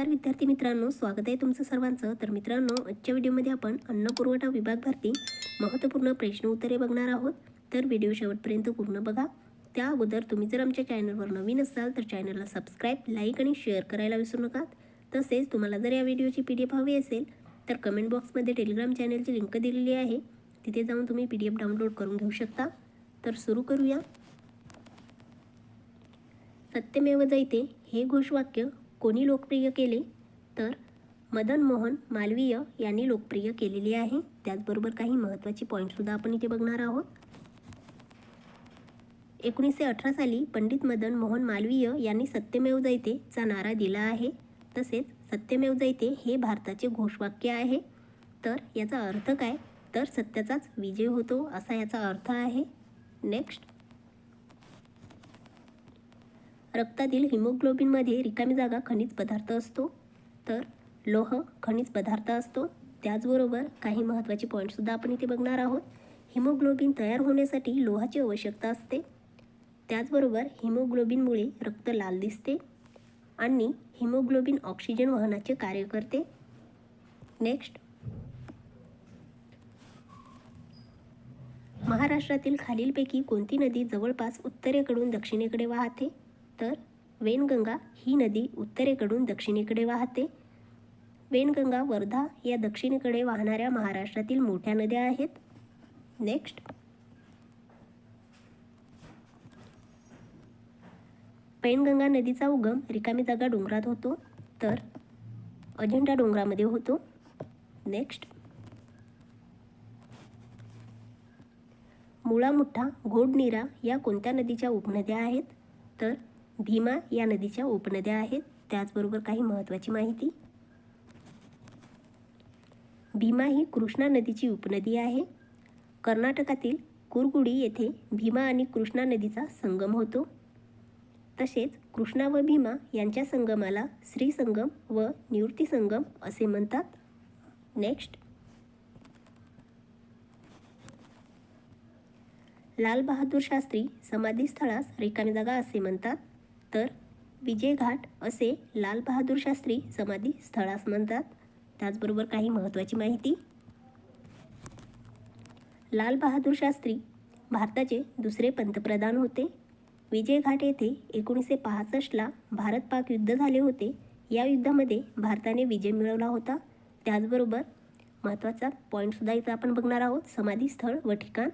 नमस्कार विद्यार्थी मित्रांनो स्वागत आहे तुमचं सर्वांचं. तर मित्रांनो आजच्या व्हिडिओमध्ये आपण अन्न पुरवठा विभाग भरती महत्त्वपूर्ण प्रश्न उत्तरे बघणार आहोत. तर व्हिडिओ शेवटपर्यंत पूर्ण बघा. त्या अगोदर तुम्ही जर आमच्या चॅनलवर नवीन असाल तर चॅनलला सबस्क्राईब लाईक आणि शेअर करायला विसरू नका. तसेच तुम्हाला जर या व्हिडिओची पी डी एफ हवी असेल तर कमेंट बॉक्समध्ये टेलिग्राम चॅनलची लिंक दिलेली आहे. तिथे जाऊन तुम्ही पी डी एफ डाउनलोड करून घेऊ शकता. तर सुरू करूया. सत्यमेव जयते हे घोषवाक्य कोणी लोकप्रिय केले? तर मदन मोहन मालवीय यांनी लोकप्रिय केलेली आहे. त्याचबरोबर काही महत्त्वाचे पॉईंटसुद्धा आपण इथे बघणार आहोत. एकोणीसशे अठरा साली पंडित मदन मोहन मालवीय यांनी सत्यमेव जयतेचा नारा दिला आहे. तसेच सत्यमेव जयते हे भारताचे घोषवाक्य आहे. तर याचा अर्थ काय? तर सत्याचाच विजय होतो असा याचा अर्थ आहे. नेक्स्ट रक्तातील हिमोग्लोबिनमध्ये रिकामी जागा खनिज पदार्थ असतो. तर लोह खनिज पदार्थ असतो. त्याचबरोबर काही महत्त्वाचे पॉईंटसुद्धा आपण इथे बघणार आहोत. हिमोग्लोबिन तयार होण्यासाठी लोहाची आवश्यकता असते. त्याचबरोबर हिमोग्लोबिनमुळे रक्त लाल दिसते आणि हिमोग्लोबिन ऑक्सिजन वहनाचे कार्य करते. नेक्स्ट महाराष्ट्रातील खालीलपैकी कोणती नदी जवळपास उत्तरेकडून दक्षिणेकडे वाहते? तर वेनगंगा ही नदी उत्तरेकडून दक्षिणेकडे वाहते. वेनगंगा वर्धा या दक्षिणेकडे वाहणाऱ्या महाराष्ट्रातील मोठ्या नद्या आहेत. नेक्स्ट पैनगंगा नदीचा उगम रिकामी जागा डोंगरात होतो तर अजिंठा डोंगरामध्ये होतो. नेक्स्ट मुळा मुठ्ठा घोडनीरा या कोणत्या नदीच्या उपनद्या आहेत? तर भीमा या नदीच्या उपनद्या आहेत. त्याचबरोबर काही महत्त्वाची माहिती. भीमा ही कृष्णा नदीची उपनदी आहे. कर्नाटकातील कुरगुडी येथे भीमा आणि कृष्णा नदीचा संगम होतो. तसेच कृष्णा व भीमा यांच्या संगमाला श्रीसंगम व निवृत्ती संगम असे म्हणतात. नेक्स्ट लाल बहादूर शास्त्री समाधीस्थळास रिकामी जागा असे म्हणतात. तर विजय घाट असे लाल बहादूर शास्त्री समाधी स्थळास म्हणतात. त्याचबरोबर काही महत्त्वाची माहिती. लाल बहादूर शास्त्री भारताचे दुसरे पंतप्रधान होते. विजय घाट येथे एकोणीसशे पासष्टला भारत पाक युद्ध झाले होते. या युद्धामध्ये भारताने विजय मिळवला होता. त्याचबरोबर महत्त्वाचा पॉईंटसुद्धा इथं आपण बघणार आहोत. समाधी स्थळ व ठिकाण.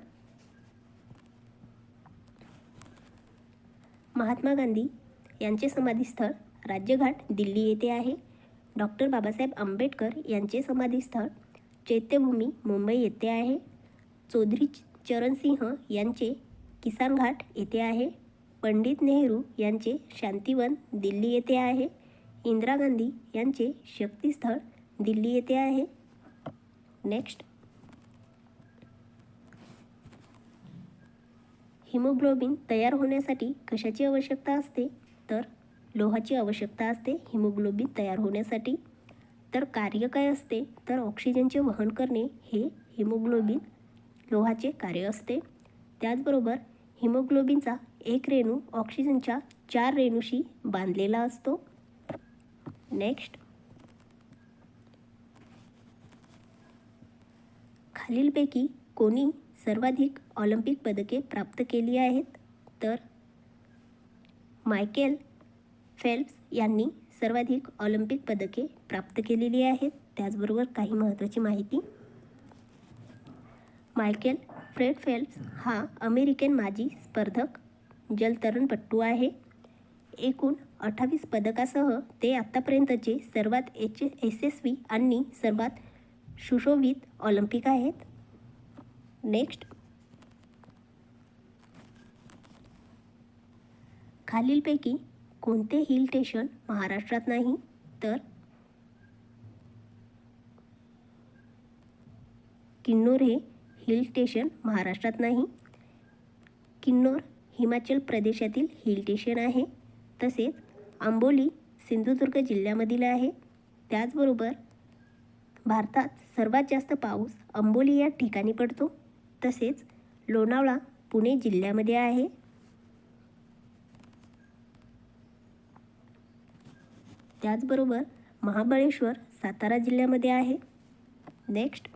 महात्मा गांधी यांचे समाधीस्थळ राज्यघाट दिल्ली येथे आहे. डॉक्टर बाबासाहेब आंबेडकर यांचे समाधीस्थळ चैत्यभूमी मुंबई येथे आहे. चौधरी चरणसिंह यांचे किसान घाट येथे आहे. पंडित नेहरू यांचे शांतिवन दिल्ली येथे आहे. इंदिरा गांधी यांचे शक्तीस्थळ दिल्ली येथे आहे. नेक्स्ट. हिमोग्लोबिन तयार होण्यासाठी कशाची आवश्यकता असते? तर लोहाची आवश्यकता असते हिमोग्लोबिन तयार होण्यासाठी. तर कार्य काय असते? तर ऑक्सिजनचे वहन करणे हे हिमोग्लोबिन लोहाचे कार्य असते. त्याचबरोबर हिमोग्लोबिनचा एक रेणू ऑक्सिजनच्या चार रेणूशी बांधलेला असतो. नेक्स्ट. खालीलपैकी कोणी सर्वाधिक ऑलिम्पिक पदके प्राप्त केली आहेत? तर मायकेल फेल्प्स यांनी सर्वाधिक ऑलिम्पिक पदके प्राप्त केलेली आहेत. त्याचबरोबर काही महत्त्वाची माहिती. मायकेल फ्रेड फेल्प्स हा अमेरिकन माजी स्पर्धक जलतरणपट्टू आहे. एकूण अठ्ठावीस पदकासह ते आत्तापर्यंतचे सर्वात एच यशस्वी आणि सर्वात सुशोभित ऑलिम्पिक आहेत. नेक्स्ट खालीलपैकी कोणते हिल स्टेशन महाराष्ट्रात नाही तर किन्नौर हे हिल स्टेशन महाराष्ट्रात नाही. किन्नौर हिमाचल प्रदेशातील हिल स्टेशन आहे. तसेच आंबोली सिंधुदुर्ग जिल्ह्यामधील आहे. त्याचबरोबर भारतात सर्वात जास्त पाऊस अंबोली या ठिकाणी पडतो. तसेच लोणावळा पुणे जिल्ह्यामध्ये आहे. त्याचबरोबर महाबळेश्वर सातारा जिल्ह्यामध्ये आहे. नेक्स्ट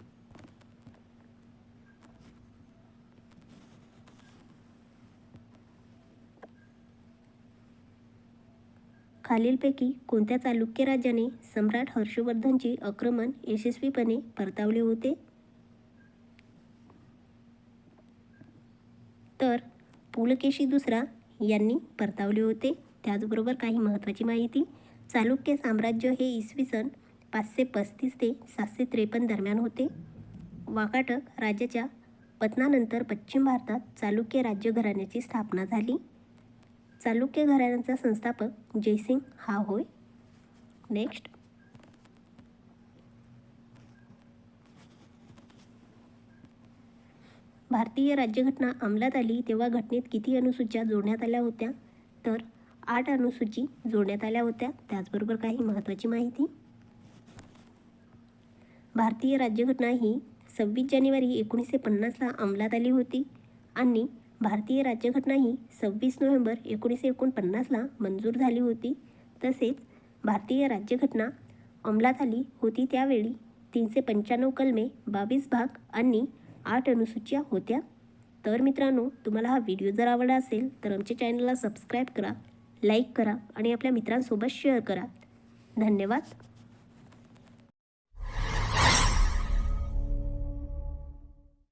खालीलपैकी कोणत्या चालुक्य राजाने सम्राट हर्षवर्धनचे आक्रमण यशस्वीपणे परतावले होते? तर पुलकेशी दुसरा यांनी परतावले होते. त्याचबरोबर काही महत्त्वाची माहिती. चालुक्य साम्राज्य हे इसवी सन पाचशे पस्तीस ते सातशे त्रेपन्न दरम्यान होते. वाकाटक राज्याच्या पतनानंतर पश्चिम भारतात चालुक्य राज्य घराण्याची स्थापना झाली. चालुक्य घराण्याचा संस्थापक जयसिंग हा होय. नेक्स्ट भारतीय राज्यघटना अंमलात आली तेव्हा घटनेत किती अनुसूच्या जोडण्यात आल्या होत्या? तर आठ अनुसूची जोडण्यात आल्या होत्या. त्याचबरोबर काही महत्त्वाची माहिती. भारतीय राज्यघटना ही सव्वीस जानेवारी एकोणीसशे पन्नासला अंमलात आली होती आणि भारतीय राज्यघटना ही सव्वीस नोव्हेंबर एकोणीसशे एकोणपन्नासला मंजूर झाली होती. तसेच भारतीय राज्यघटना अंमलात आली होती त्यावेळी तीनशे पंच्याण्णव कलमे बावीस भाग आणि आठ अनुसूच्या होत्या. तर मित्रांनो तुम्हाला हा व्हिडिओ जर आवडला असेल तर आमच्या चॅनलला सबस्क्राईब करा. लाईक करा आणि आपल्या मित्रांसोबत शेअर करा. धन्यवाद.